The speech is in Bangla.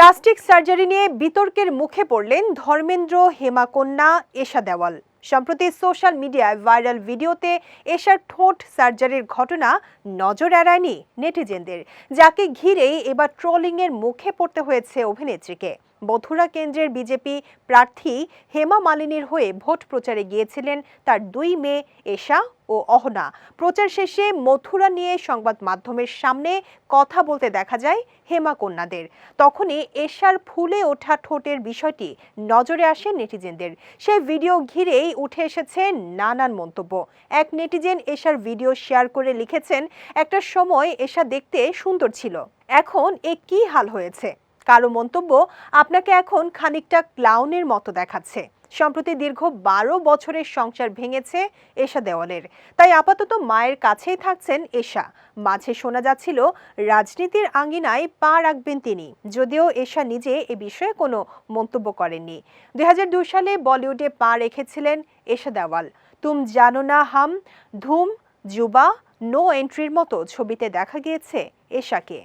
প্লাস্টিক সার্জারি নিয়ে বিতর্কের মুখে পড়লেন ধর্মেন্দ্র হেমাকন্যা এশা দেওয়াল। সম্প্রতি সোশ্যাল মিডিয়ায় ভাইরাল ভিডিওতে এশার ঠোঁট সার্জারির ঘটনা নজর এড়ায়নি নেটিজেনদের, যাকে ঘিরেই এবার ট্রোলিংয়ের মুখে পড়তে হয়েছে অভিনেত্রীকে। বথুরা কেন্দ্রের বিজেপি প্রার্থী হেমা মালিনীর হয়ে ভোট প্রচারে গিয়েছিলেন তার দুই মেয়ে এশা ও অহনা। প্রচার শেষে মথুরা নিয়ে সংবাদ মাধ্যমের সামনে কথা বলতে দেখা যায় হেমা কন্যাদের। তখনই এশার ফুলে ওঠা ঠোঁটের বিষয়টি নজরে আসে নেটিজেনদের। সেই ভিডিও ঘিরেই উঠে এসেছে নানান মন্তব্য। এক নেটিজেন এশার ভিডিও শেয়ার করে লিখেছেন, একটা সময় এশা দেখতে সুন্দর ছিল, এখন এ কি হাল হয়েছে? কারও মন্তব্য আপনাকে এখন খানিকটা ক্লাউনের মতো দেখাচ্ছে। সম্প্রতি দীর্ঘ বারো বছরের সংসার ভেঙেছে এশা দেওয়ালের। তাই আপাতত মায়ের কাছেই থাকছেন এশা। মাঝে শোনা যাচ্ছিল, রাজনীতির আঙ্গিনায় পা রাখবেন তিনি। যদিও এশা নিজে এ বিষয়ে কোনো মন্তব্য করেননি। দুই হাজার দুই সালে বলিউডে পা রেখেছিলেন এশা দেওয়াল। তুম জানো না হাম, ধুম, জুবা, নো এন্ট্রির মতো ছবিতে দেখা গিয়েছে এশাকে।